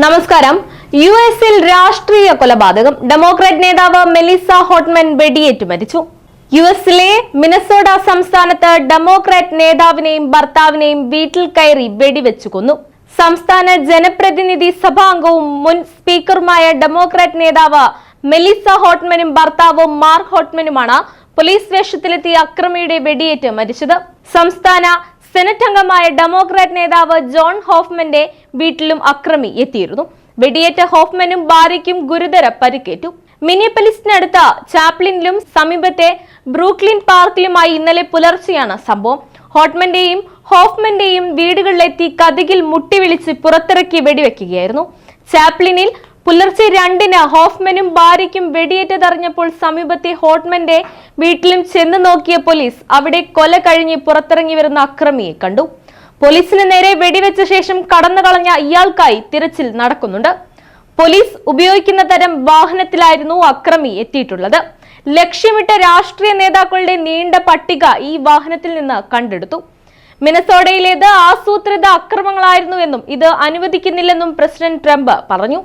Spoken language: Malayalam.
നമസ്കാരം. യു എസിൽ രാഷ്ട്രീയ കൊലപാതകം. ഡെമോക്രാറ്റ് നേതാവ് മെലിസ ഹോട്ട്മൻ വെടിയേറ്റ് മരിച്ചു. യു എസിലെ മിനസോഡ സംസ്ഥാനത്ത് ഡെമോക്രാറ്റ് നേതാവിനെയും ഭർത്താവിനെയും വീട്ടിൽ കയറി വെടിവെച്ചു കൊന്നു. സംസ്ഥാന ജനപ്രതിനിധി സഭാംഗവും മുൻ സ്പീക്കറുമായ ഡെമോക്രാറ്റ് നേതാവ് മെലിസ ഹോട്ട്മനും ഭർത്താവും മാർക്ക് ഹോട്ട്മനുമാണ് പോലീസ് വേഷത്തിലെത്തിയ അക്രമിയുടെ വെടിയേറ്റ് മരിച്ചത്. സംസ്ഥാന സെനറ്റ് അംഗമായ ഡെമോക്രാറ്റ് നേതാവ് ജോൺ ഹോഫ്മന്റെ വീട്ടിലും അക്രമി എത്തിയിരുന്നു. വെടിയേറ്റ ഹോഫ്മനും ഭാര്യയ്ക്കും ഗുരുതര പരിക്കേറ്റു. മിനിയപ്പലിസിനടുത്ത ചാപ്ലിനിലും സമീപത്തെ ബ്രൂക്ലിൻ പാർക്കിലുമായി ഇന്നലെ പുലർച്ചെയാണ് സംഭവം. ഹോട്ട്മന്റെയും ഹോഫ്മന്റെയും വീടുകളിലെത്തി കതികിൽ മുട്ടിവിളിച്ച് പുറത്തിറക്കി വെടിവെക്കുകയായിരുന്നു. ചാപ്ലിനിൽ പുലർച്ചെ രണ്ടിന് ഹോഫ്മനും ഭാര്യയ്ക്കും വെടിയേറ്റതറിഞ്ഞപ്പോൾ സമീപത്തെ ഹോട്ട്മന്റെ വീട്ടിലും ചെന്ന് നോക്കിയ പോലീസ് അവിടെ കൊല കഴിഞ്ഞ് പുറത്തിറങ്ങി വരുന്ന അക്രമിയെ കണ്ടു. പോലീസിന് നേരെ വെടിവെച്ച ശേഷം കടന്നുകളഞ്ഞ ഇയാൾക്കായി തിരച്ചിൽ നടക്കുന്നുണ്ട്. പോലീസ് ഉപയോഗിക്കുന്ന തരം വാഹനത്തിലായിരുന്നു അക്രമി എത്തിയിട്ടുള്ളത്. ലക്ഷ്യമിട്ട രാഷ്ട്രീയ നേതാക്കളുടെ നീണ്ട പട്ടിക ഈ വാഹനത്തിൽ നിന്ന് കണ്ടെടുത്തു. മിനസോഡയിലേത് ആസൂത്രിത അക്രമങ്ങളായിരുന്നുവെന്നും ഇത് അനുവദിക്കുന്നില്ലെന്നും പ്രസിഡന്റ് ട്രംപ് പറഞ്ഞു.